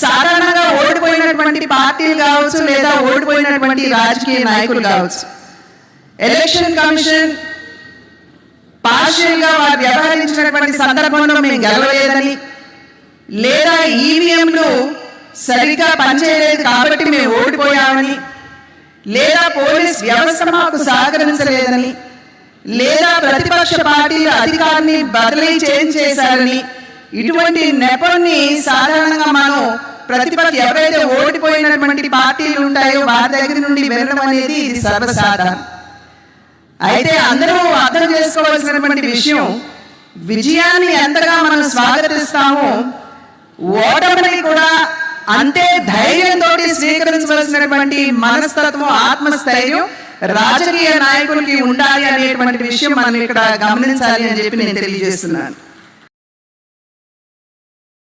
సాధారణంగా ఓడిపోయినటువంటి పార్టీలు కావచ్చు లేదా ఓడిపోయినటువంటి రాజకీయ నాయకులు కావచ్చు. ఎలక్షన్ కమిషన్ పార్షియల్గా వారు వ్యవహరించినటువంటి సందర్భంలో మేము గెలవలేదని లేదా ఈవీఎంలు సరిగ్గా పనిచేయలేదు కాబట్టి మేము ఓడిపోయామని లేదా పోలీస్ వ్యవస్థ మాకు సహకరించలేదని లేదా ప్రతిపక్ష పార్టీలు అధికారాన్ని బదిలీ చేంజ్ చేశారని ఇటువంటి నెపన్ని సాధారణంగా మనం ప్రతిపక్ష ఎవరైతే ఓడిపోయినటువంటి పార్టీలు ఉంటాయో వారి దగ్గర నుండి వినడం అనేది ఇది సర్వసాధారణం. అయితే అందరూ అర్థం చేసుకోవాల్సినటువంటి విషయం విజయాన్ని ఎంతగా మనం స్వాగతిస్తామో ఓటమిని కూడా అంతే ధైర్యంతో స్వీకరించవలసినటువంటి మనస్తత్వం ఆత్మస్థైర్యం రాజకీయ నాయకులకి ఉండాలి అనేటువంటి విషయం మనం ఇక్కడ గమనించాలి అని చెప్పి నేను తెలియజేస్తున్నాను.